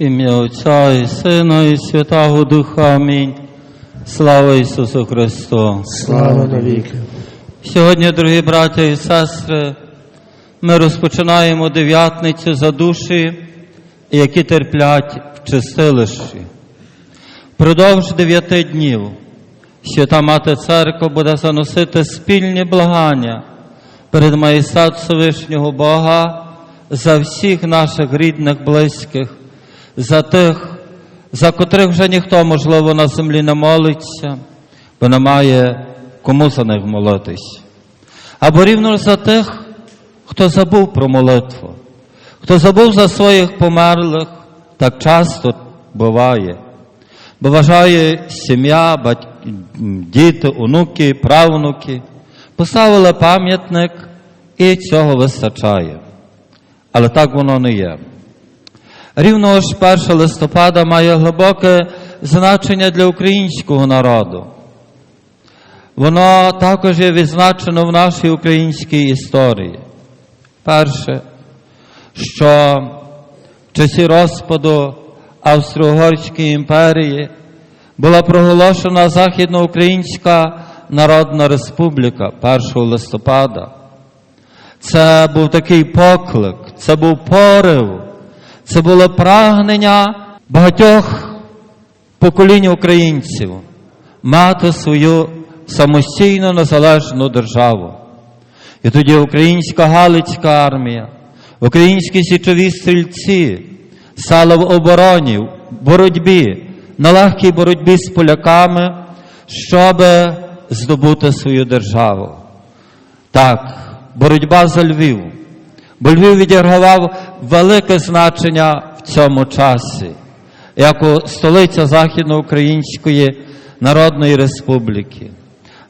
Ім'я Отця і Сина, і Святого Духа. Амінь. Слава Ісусу Христу! Слава навіки. Сьогодні, дорогі браття і сестри, ми розпочинаємо дев'ятницю за душі, які терплять в чистилищі. Впродовж дев'яти днів Свята Мати Церква буде заносити спільні благання перед Маїсад Всевишнього Бога за всіх наших рідних, близьких, за тих, за котрих вже ніхто, можливо, на землі не молиться, бо немає кому за них молитись. Або рівно за тих, хто забув про молитву, хто забув за своїх померлих, так часто буває. Бо вважає сім'я, бать... діти, онуки, правнуки, поставили пам'ятник і цього вистачає. Але так воно не є. Рівно ж 1 листопада має глибоке значення для українського народу. Воно також є відзначено в нашій українській історії. Перше, що в часі розпаду Австро-Угорської імперії була проголошена Західноукраїнська Народна Республіка 1 листопада. Це був такий поклик, це був порив, це було прагнення багатьох поколінь українців мати свою самостійну незалежну державу. І тоді українська Галицька армія, українські січові стрільці стали в обороні, в боротьбі, на легкій боротьбі з поляками, щоб здобути свою державу. Так, боротьба за Львів. Бо Львів відігравав велике значення в цьому часі, як столиця Західноукраїнської Народної Республіки.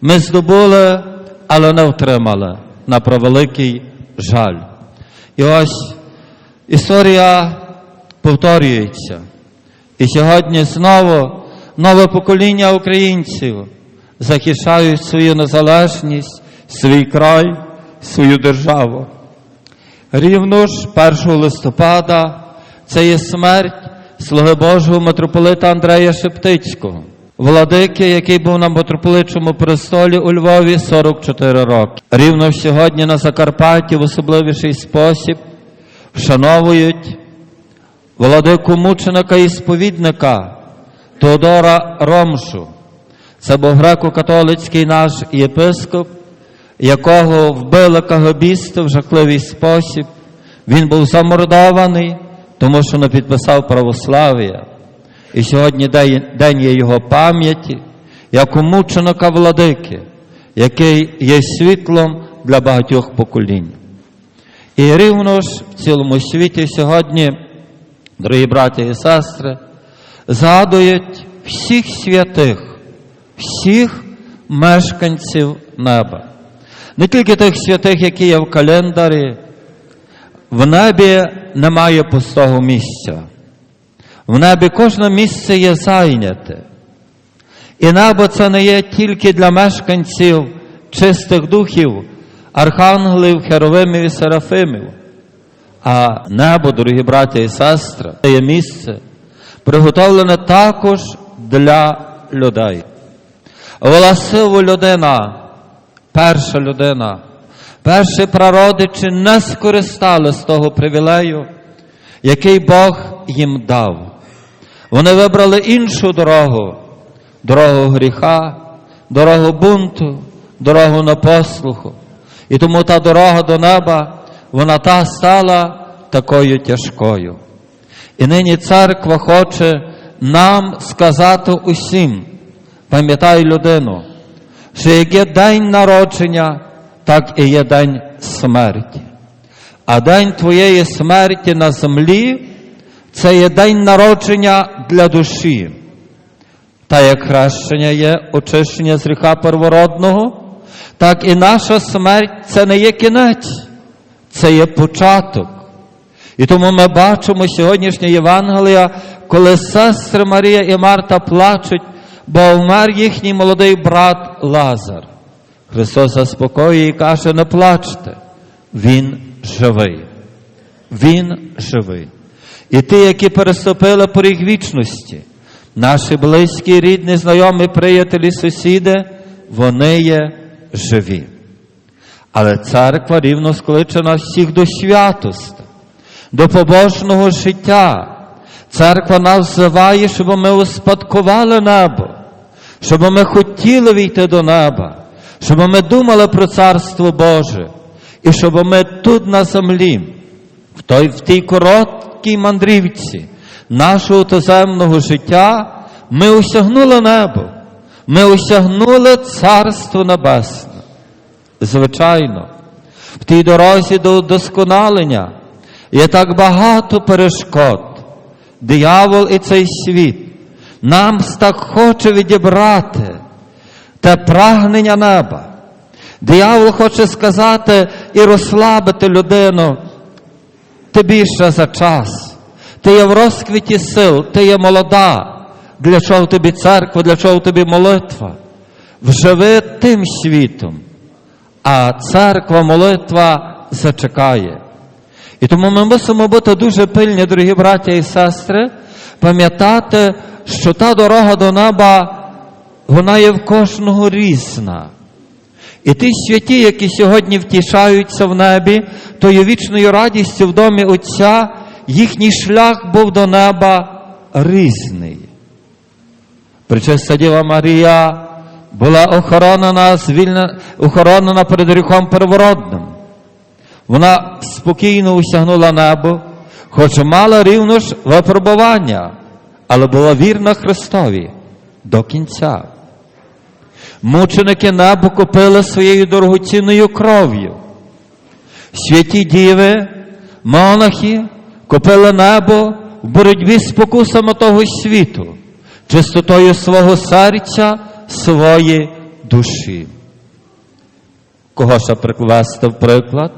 Ми здобули, але не втримали на превеликий жаль. І ось історія повторюється. І сьогодні знову нове покоління українців захищають свою незалежність, свій край, свою державу. Рівно ж 1 листопада це є смерть слуги Божого митрополита Андрея Шептицького, владики, який був на митрополитчому престолі у Львові 44 роки. Рівно сьогодні на Закарпатті в особливіший спосіб вшановують владику мученика і сповідника Теодора Ромшу. Це був греко-католицький наш єпископ, якого вбили кагабісти в жахливий спосіб. Він був замордований, тому що не підписав православ'я. І сьогодні день є його пам'яті, як у мученика владики, який є світлом для багатьох поколінь. І рівно ж в цілому світі сьогодні, дорогі браті і сестри, згадують всіх святих, всіх мешканців неба. Не тільки тих святих, які є в календарі, в небі немає пустого місця. В небі кожне місце є зайняте. І небо це не є тільки для мешканців чистих духів, архангелів, херовимів і серафимів. А небо, дорогі браті і сестри, це є місце, приготовлене також для людей. Власиво людина, перша людина, перші прародичі не скористали з того привілею, який Бог їм дав. Вони вибрали іншу дорогу, дорогу гріха, дорогу бунту, дорогу непослуху. І тому та дорога до неба, вона та стала такою тяжкою. І нині церква хоче нам сказати усім, пам'ятай людину, що як є день народження, так і є день смерті. А день твоєї смерті на землі це є день народження для душі. Та як хрещення є очищення з гріха первородного, так і наша смерть це не є кінець, це є початок. І тому ми бачимо сьогоднішнє Євангелія, коли сестри Марія і Марта плачуть, бо вмер їхній молодий брат Лазар. Христос заспокоює і каже, не плачте, Він живий. Він живий. І ті, які переступили поріг вічності, наші близькі, рідні, знайомі, приятелі, сусіди, вони є живі. Але церква рівно скличе нас всіх до святості, до побожного життя. Церква нас взиває, щоб ми успадкували небо, щоб ми хотіли війти до неба, щоб ми думали про Царство Боже, і щоб ми тут на землі, в, той, в тій короткій мандрівці нашого туземного життя, ми осягнули небо, ми осягнули Царство Небесне. Звичайно, в тій дорозі до досконалення є так багато перешкод. Диявол і цей світ нам так хоче відібрати те прагнення неба. Диявол хоче сказати і розслабити людину. Ти більше за час. Ти є в розквіті сил, ти є молода. Для чого тобі церква, для чого тобі молитва? Вживи тим світом, а церква, молитва зачекає. І тому ми мусимо бути дуже пильні, дорогі браття і сестри, пам'ятати, що та дорога до неба, вона є в кожного різна. І ті святі, які сьогодні втішаються в небі, тою вічною радістю в домі Отця, їхній шлях був до неба різний. Пречиста Діва Марія була охоронена, звільнена, охоронена перед гріхом первородним. Вона спокійно усягнула небо, хоч мала рівно ж випробування, але була вірна Христові до кінця. Мученики небо купили своєю дорогоцінною кров'ю. Святі діви, монахи купили небо в боротьбі з спокусами того світу, чистотою свого серця, своєї душі. Кого ще привести в приклад?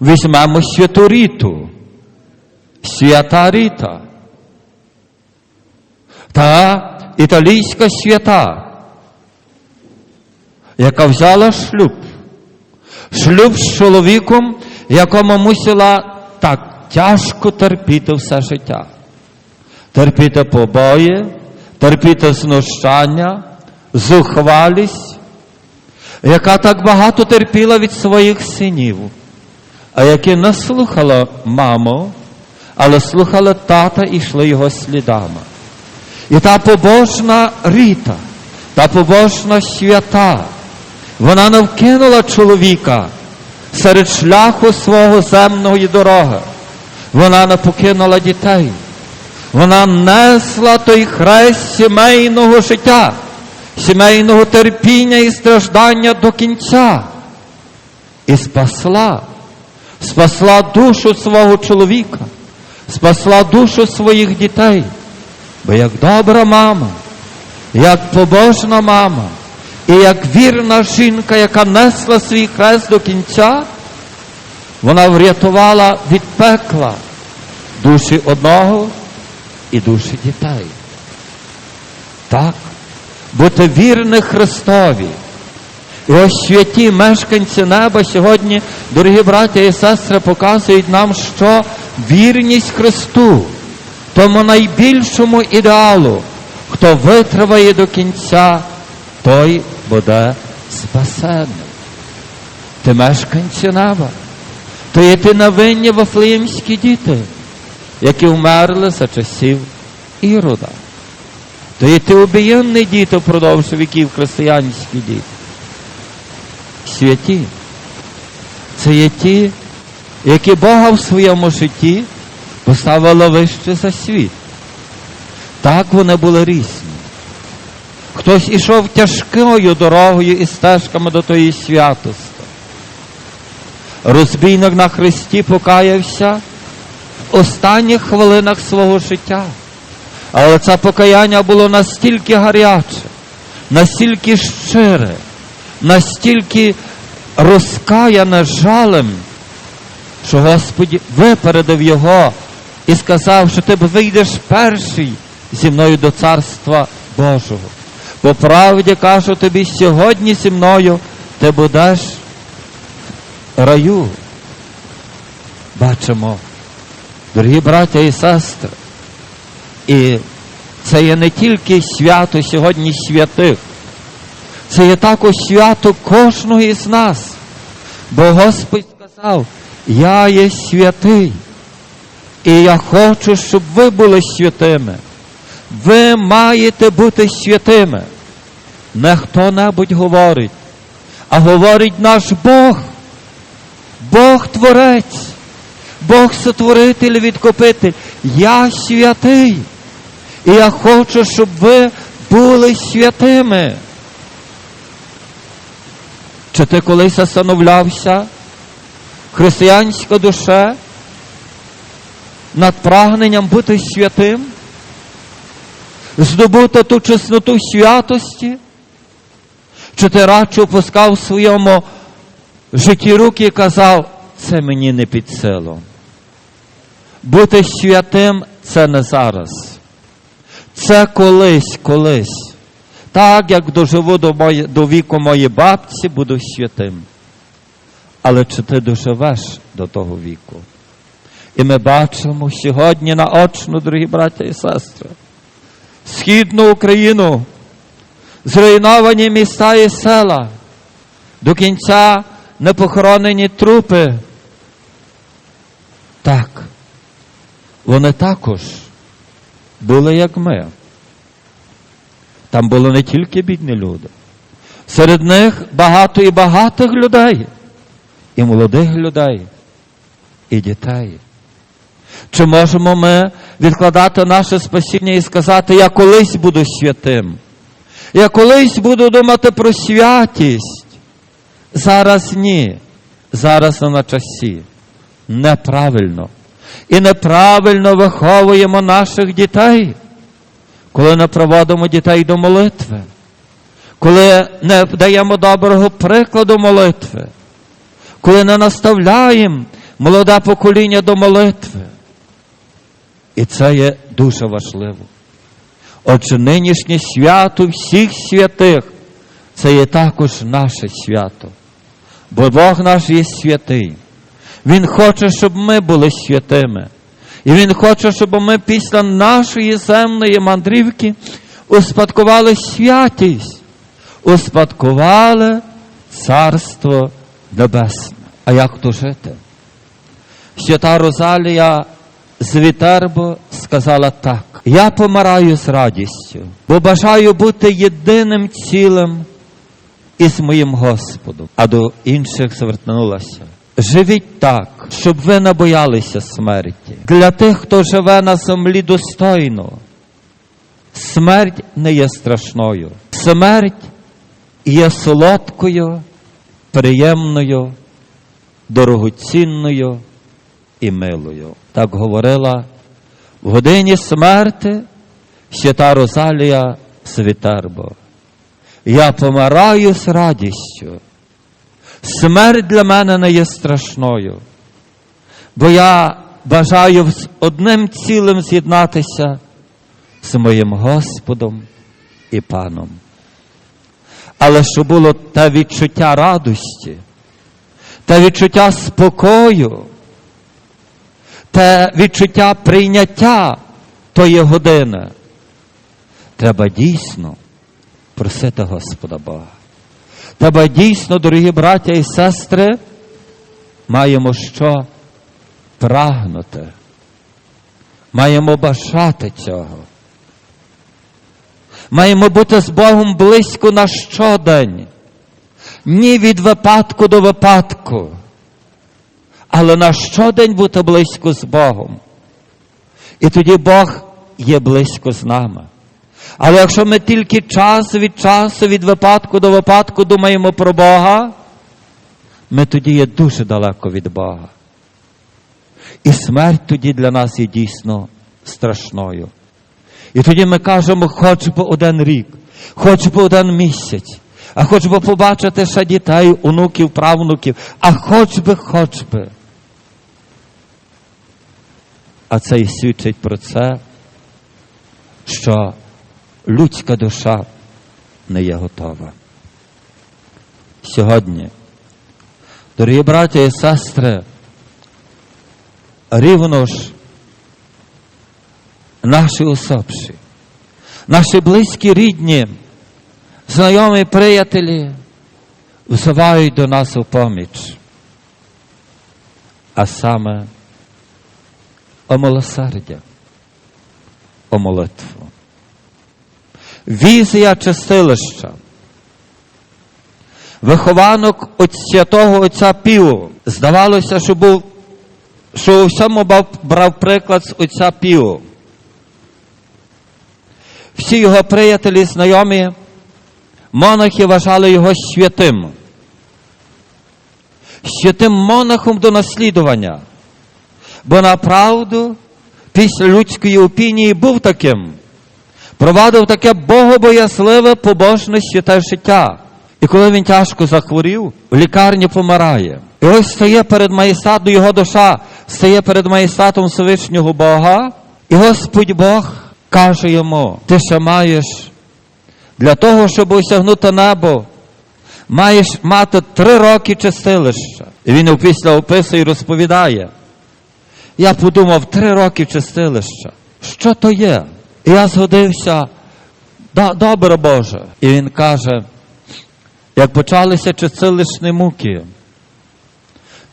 Візьмемо святу Ріту, свята Ріта, та італійська свята, яка взяла шлюб. Шлюб з чоловіком, якому мусила так тяжко терпіти все життя. Терпіти побої, терпіти знущання, зухвалість, яка так багато терпіла від своїх синів, а які не слухала маму, але тата і йшли його слідами. І та побожна Ріта, та побожна свята, вона не вкинула чоловіка серед шляху свого земної дороги. Вона не покинула дітей. Вона несла той хрест сімейного життя, сімейного терпіння і страждання до кінця. І спасла, спасла душу свого чоловіка, спасла душу своїх дітей. Бо як добра мама, як побожна мама, і як вірна жінка, яка несла свій хрест до кінця, вона врятувала від пекла душі одного і душі дітей. Так, бути вірним Христові. І ось святі мешканці неба сьогодні, дорогі браття і сестри, показують нам, що вірність Христу, тому найбільшому ідеалу, хто витриває до кінця, той буде спасений. Ти мешканці неба, то є ти навинні вафлеємські діти, які вмерли за часів Ірода. То є ти обієнні діти впродовж віків християнські діти. Святі. Це є ті, які Бога в своєму житті поставили вище за світ. Так вони були різні. Хтось ішов тяжкою дорогою і стежками до тої святості. Розбійник на Христі покаявся в останніх хвилинах свого життя. Але це покаяння було настільки гаряче, настільки щире, настільки розкаяне жалем, що Господь випередив його і сказав, що ти вийдеш перший зі мною до Царства Божого. По правді кажу тобі, сьогодні зі мною ти будеш раю. Бачимо, Дорогі браття і сестри, і це є не тільки свято сьогодні святих, це є також свято кожного із нас. Бо Господь сказав, я є святий, і я хочу, щоб ви були святими. Ви маєте бути святими. Не хто-небудь говорить, а говорить наш Бог, Бог Творець, Бог сотворитель, відкупитель. Я святий. І я хочу, щоб ви були святими. Чи ти колись остановлявся християнська душа над прагненням бути святим? Здобути ту чесноту святості? Чи ти радше опускав в своєму житті руки і казав, це мені не під силу. Бути святим це не зараз. Це колись, колись. Так як доживу до, мої, до віку моєї бабці, буду святим. Але чи ти доживеш до того віку? І ми бачимо сьогодні наочно, дорогі браття і сестри, східну Україну, зруйновані міста і села, до кінця непохоронені трупи. Так, вони також були як ми. Там були не тільки бідні люди. Серед них багато і багатих людей, і молодих людей, і дітей. Чи можемо ми відкладати наше спасіння і сказати, я колись буду святим? Я колись буду думати про святість. Зараз ні. Зараз не на часі. Неправильно. І неправильно виховуємо наших дітей, коли не проводимо дітей до молитви, коли не даємо доброго прикладу молитви, коли не наставляємо молоде покоління до молитви. І це є дуже важливо. Отже, нинішнє свято всіх святих це є також наше свято. Бо Бог наш є святий. Він хоче, щоб ми були святими. І Він хоче, щоб ми після нашої земної мандрівки успадкували святість, успадкували Царство Небесне. А як то жити? Свята Розалія з Вітербо сказала так: я помираю з радістю, бо бажаю бути єдиним цілим із моїм Господом, а до інших звернулася. Живіть так, щоб ви не боялися смерті. Для тих, хто живе на землі достойно, смерть не є страшною. Смерть є солодкою, приємною, дорогоцінною і милою. Так говорила в годині смерти свята Розалія Світербо. Я помираю з радістю. Смерть для мене не є страшною, бо я бажаю з одним цілим з'єднатися з моїм Господом і Паном. Але що було те відчуття радості, те відчуття спокою, те відчуття прийняття тої години, треба дійсно просити Господа Бога. Треба дійсно, дорогі браття і сестри, маємо що прагнути. Маємо бажати цього. Маємо бути з Богом близько на щодень. Ні від випадку до випадку. Але на щодень бути близько з Богом. І тоді Бог є близько з нами. Але якщо ми тільки час від часу, від випадку до випадку думаємо про Бога, ми тоді є дуже далеко від Бога. І смерть тоді для нас є дійсно страшною. І тоді ми кажемо, хоч би один рік, хоч би один місяць, а хоч би побачити ще дітей, онуків, правнуків, а хоч би, хоч би. А це і свідчить про це, що людська душа не є готова. Сьогодні, дорогі браті і сестри, рівно ж наші усопші, наші близькі рідні, знайомі приятелі взивають до нас у поміч, а саме о милосердя, о молитву. Візія чистилища. Вихованок от святого отця Піо. Здавалося, що був, що у всьому брав, приклад з отця Піо. Всі його приятелі, знайомі, монахи вважали його святим. Святим монахом до наслідування. Бо направду, після людської опінії був таким. Провадив таке богобоязливе, побожне святе життя. І коли він тяжко захворів, в лікарні помирає. І ось стає перед маєстатом, його душа стає перед маєстатом Всевишнього Бога, і Господь Бог каже йому: ти ще маєш для того, щоб осягнути небо, маєш мати три роки чистилища. І він опісля описує і розповідає. Я подумав, три роки чистилища. Що то є? І я згодився, «Да- добре Боже. І він каже, як почалися чистилищні муки,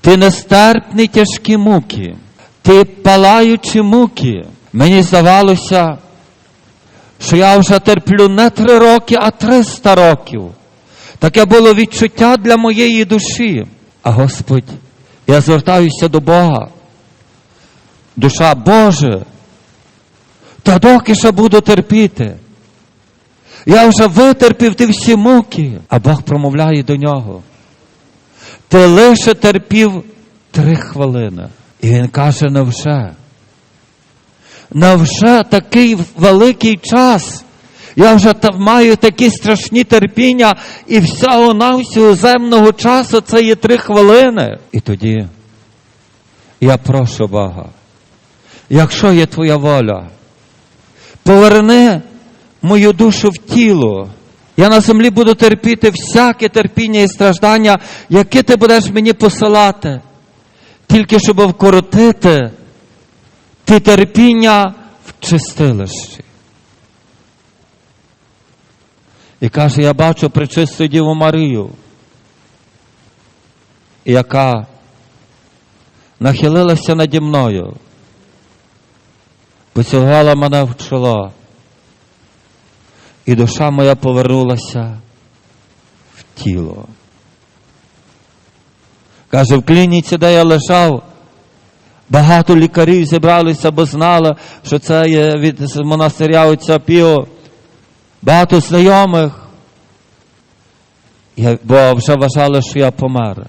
ти нестерпні тяжкі муки, ти палаючі муки. Мені здавалося, що я вже терплю не три роки, а триста років. Таке було відчуття для моєї душі. А Господь, я звертаюся до Бога. Душа Боже, та доки ще буду терпіти. Я вже витерпів ті всі муки, а Бог промовляє до нього. Ти лише терпів три хвилини. І він каже, невже? Невже такий великий час? Я вже та- маю такі страшні терпіння, і всього навсього земного часу це є три хвилини. І тоді я прошу Бога, якщо є твоя воля, поверни мою душу в тіло. Я на землі буду терпіти всяке терпіння і страждання, яке ти будеш мені посилати, тільки щоб вкоротити ті терпіння в чистилищі. І каже, я бачу пречисту Діву Марію, яка нахилилася наді мною, поцілувала мене в чоло, і душа моя повернулася в тіло. Каже, в клініці, де я лежав, багато лікарів зібралися, бо знали, що це є від монастиря отця Піо. Багато знайомих, бо вже вважали, що я помер.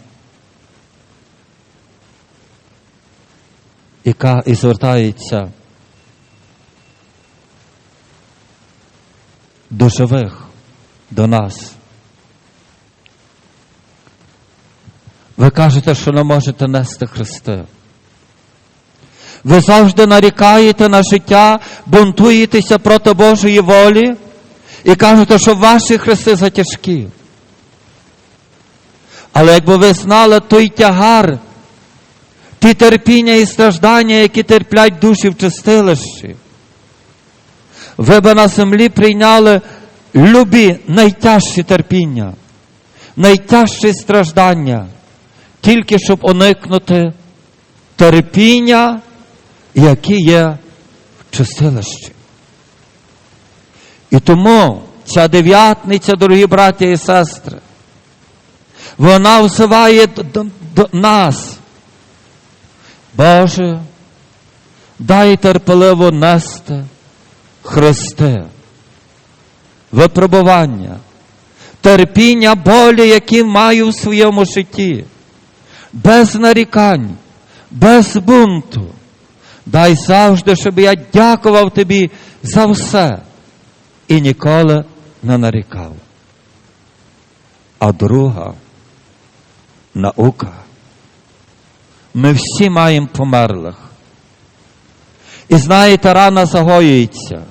І, звертається до живих, до нас. Ви кажете, що не можете нести хрести. Ви завжди нарікаєте на життя, бунтуєтеся проти Божої волі і кажете, що ваші хрести затяжкі. Але якби ви знали той тягар, ті терпіння і страждання, які терплять душі в чистилищі, ви би на землі прийняли любі найтяжчі терпіння, найтяжчі страждання, тільки щоб уникнути терпіння, які є в чистилищі. І тому ця дев'ятниця, дорогі браті і сестри, вона взиває до, до, нас. Боже, дай терпеливо нести хрести, випробування, терпіння болі, які маю в своєму житті, без нарікань, без бунту. Дай завжди, щоб я дякував тобі за все і ніколи не нарікав. А друга наука. Ми всі маємо померлих. І знаєте, рана загоюється.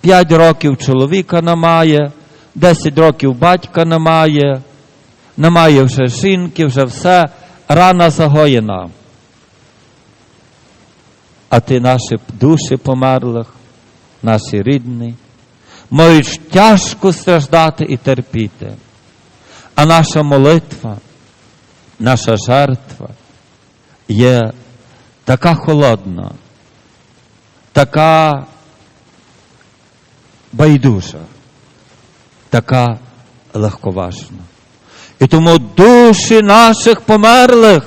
П'ять років чоловіка немає, десять років батька немає, немає вже жінки, вже все, рана загоєна. А ти наші душі померлих, наші рідні, можуть тяжко страждати і терпіти. А наша молитва, наша жертва є така холодна, така байдужа, така легковажна. І тому душі наших померлих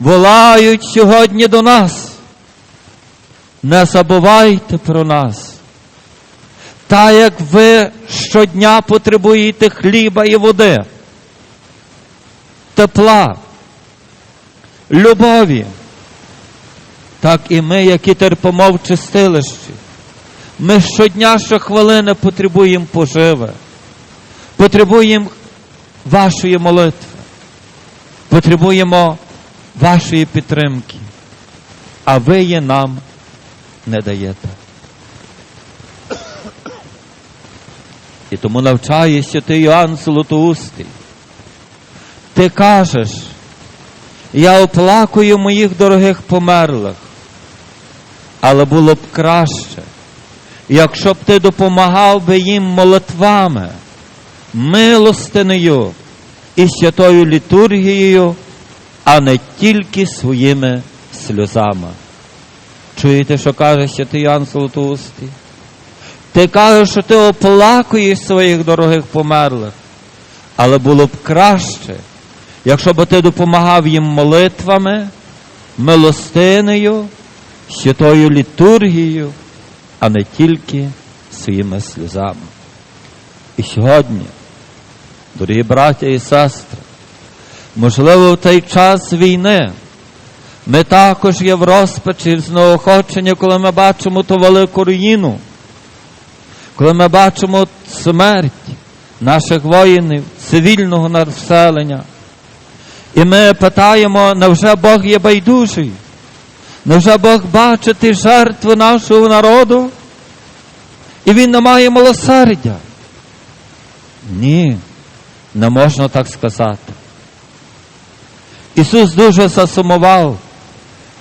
волають сьогодні до нас. Не забувайте про нас. Та як ви щодня потребуєте хліба і води, тепла, любові, так і ми, які терпимо в чистилищі, ми щодня, щохвилини потребуємо поживи, потребуємо вашої молитви, потребуємо вашої підтримки, а ви її нам не даєте. І тому навчаєшся ти, Іоанн Золотоустий. Ти кажеш, я оплакую моїх дорогих померлих, але було б краще, якщо б ти допомагав би їм молитвами, милостинею і святою літургією, а не тільки своїми сльозами. Чуєте, що каже святий Іоанн Золотоустий? Ти кажеш, що ти оплакуєш своїх дорогих померлих, але було б краще, якщо б ти допомагав їм молитвами, милостинею, святою літургією, а не тільки своїми сльозами. І сьогодні, дорогі браття і сестри, можливо, в той час війни ми також є в розпачі знеохочення, коли ми бачимо ту велику руїну, коли ми бачимо смерть наших воїнів, цивільного населення. І ми питаємо, невже Бог є байдужий? Невже Бог бачить жертву нашого народу? І Він не має милосердя? Ні, не можна так сказати. Ісус дуже засумував,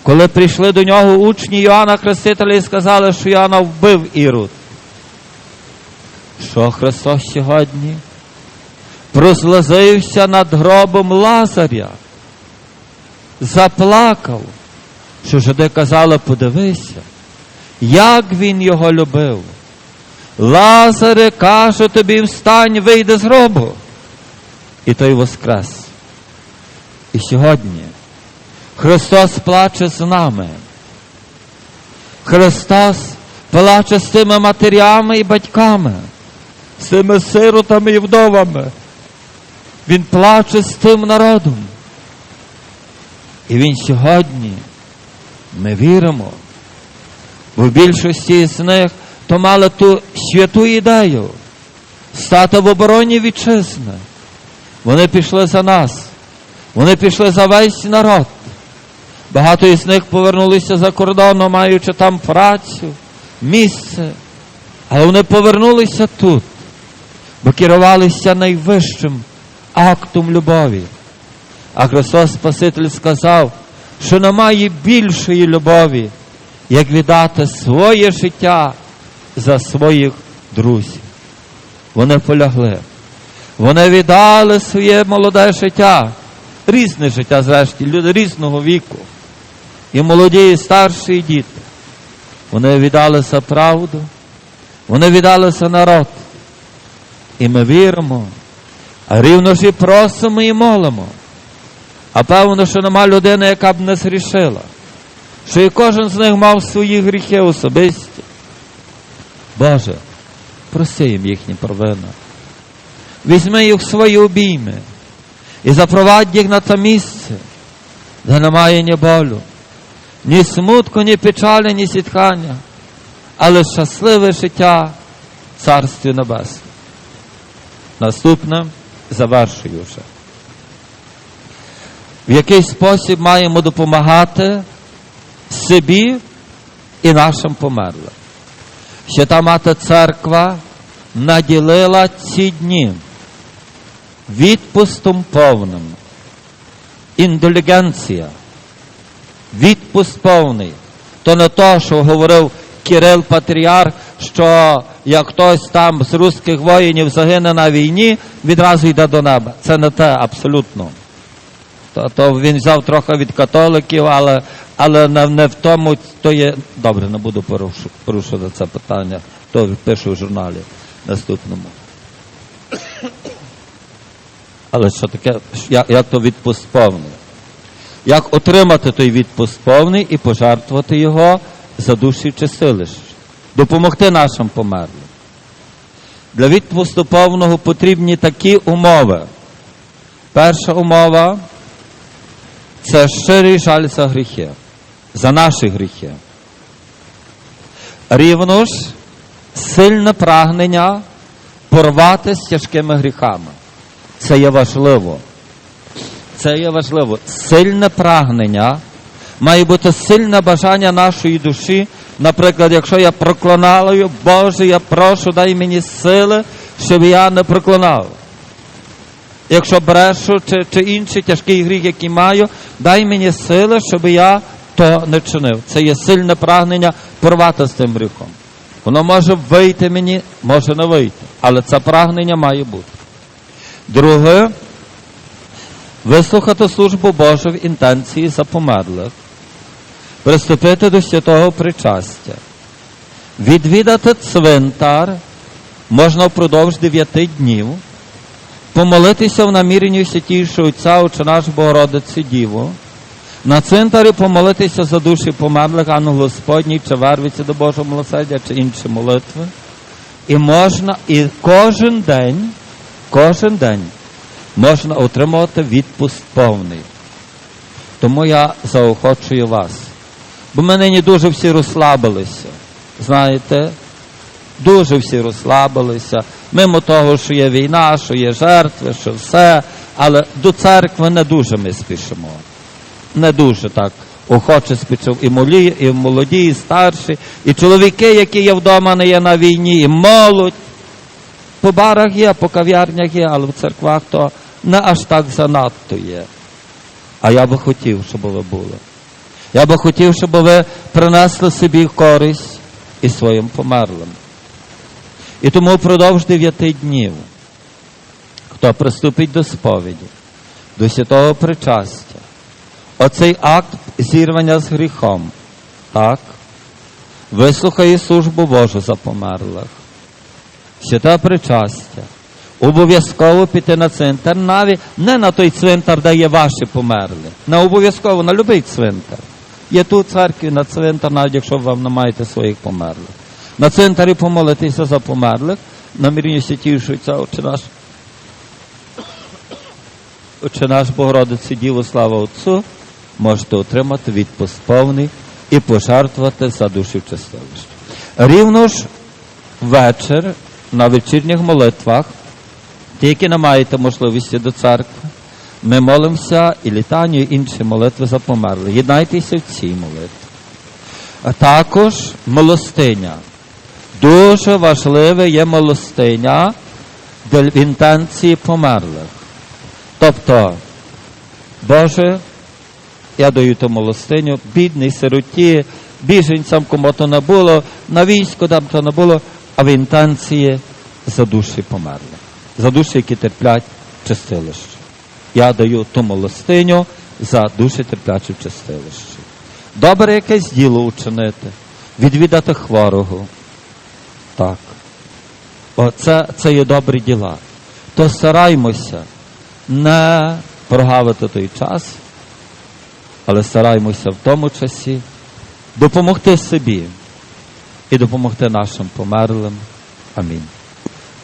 коли прийшли до нього учні Йоанна Хрестителя і сказали, що Йоанна вбив Ірод. Що Христос сьогодні прослазився над гробом Лазаря, заплакав, що жиди казали, подивися, як він його любив. Лазаре каже тобі, встань, вийди з гробу. І той воскрес. І сьогодні Христос плаче з нами. Христос плаче з тими матерями і батьками, з тими сиротами і вдовами. Він плаче з тим народом. І він сьогодні, ми віримо, бо більшості з них то мали ту святу ідею стати в обороні вітчизни. Вони пішли за нас. Вони пішли за весь народ. Багато із них повернулися за кордоном, маючи там працю, місце. Але вони повернулися тут, бо керувалися найвищим актом любові. А Христос Спаситель сказав, що немає більшої любові, як віддати своє життя за своїх друзів. Вони полягли. Вони віддали своє молоде життя, різне життя, зрешті, люди різного віку. І молоді, і старші, і діти. Вони віддали за правду, вони віддали за народ. І ми віримо, а рівно ж і просимо і молимо. А певно, що нема людини, яка б не зрішила, що і кожен з них мав свої гріхи особисті. Боже, прости їм їхні провини. Візьми їх в свої обійми і запровадь їх на те місце, де немає ні болю, ні смутку, ні печалі, ні сітхання, але щасливе життя Царстві Небесному. Наступне завершую вже. В який спосіб маємо допомагати собі і нашим померлим. Свята Мати Церква наділила ці дні відпустом повним. Індулігенція, відпуст повний, То не то, що говорив Кирил Патріарх, що як хтось там з русських воїнів загине на війні, відразу йде до неба. Це не те абсолютно. То, то він взяв трохи від католиків, але, але не, не в тому, то є. Добре, не буду порушувати це питання, то пишу в журналі наступному. Але що таке, як, як то відпуск повний? Як отримати той відпуск повний і пожертвувати його за душі в чистилище? Допомогти нашим померлим. Для відпусту повного потрібні такі умови. Перша умова це щирий жаль за гріхи, за наші гріхи. Рівно ж сильне прагнення порвати з тяжкими гріхами. Це є важливо. Це є важливо. Сильне прагнення має бути сильне бажання нашої душі. Наприклад, якщо я проклинаю, Боже, я прошу, дай мені сили, щоб я не проклинав. Якщо брешу чи, чи інший тяжкий гріх, який маю, дай мені сили, щоб я то не чинив. Це є сильне прагнення порвати з тим гріхом. Воно може вийти мені, може не вийти, але це прагнення має бути. Друге, вислухати службу Божу в інтенції за померлих, приступити до святого причастя, відвідати цвинтар можна впродовж дев'яти днів, помолитися в наміренні святішого Отця, Отче наш Богородиці Діву, на цвинтарі помолитися за душі померлих, ангел Господній, чи вервиці до Божого милосердя, чи інші молитви. І можна, і кожен день, кожен день можна отримувати відпуск повний. Тому я заохочую вас. Бо ми нині дуже всі розслабилися. Знаєте, дуже всі розслабилися. Мимо того, що є війна, що є жертви, що все. Але до церкви не дуже ми спішимо. Не дуже так охоче спішив і молі, і молоді, і старші, і чоловіки, які є вдома, не є на війні, і молодь. По барах є, по кав'ярнях є, але в церквах то не аж так занадто є. А я би хотів, щоб ви були. Я би хотів, щоб ви принесли собі користь і своїм померлим. І тому впродовж дев'яти днів, хто приступить до сповіді, до святого причастя, оцей акт зірвання з гріхом, так, вислухає службу Божу за померлих, святе причастя, обов'язково піти на цвинтар, навіть не на той цвинтар, де є ваші померли, не обов'язково на будь-який цвинтар. Є тут церкві на цвинтар, навіть якщо ви не маєте своїх померлих. На цвинтарі помолитися за померлих, наміріння святішується, Отче наш, Отче наш Богородиці Діву, слава Отцу, можете отримати відпуск повний і пожертвувати за душі в чистилище. Рівно ж вечір на вечірніх молитвах, ті, які не маєте можливості до церкви, ми молимося і літанню, і інші молитви за померлих. Єднайтеся в цій молитві. А також милостиня. Дуже важливе є милостиня в інтенції померлих. Тобто, Боже, я даю ту милостиню, бідний сироті, біженцям, кому то не було, на війську там то не було, а в інтенції за душі померлих, за душі, які терплять в чистилищі. Я даю ту милостиню за душі терплячі в чистилищі. Добре якесь діло учинити, відвідати хворого. Так. Оце це є добрі діла. То стараймося не прогавити той час, але стараймося в тому часі допомогти собі і допомогти нашим померлим. Амінь.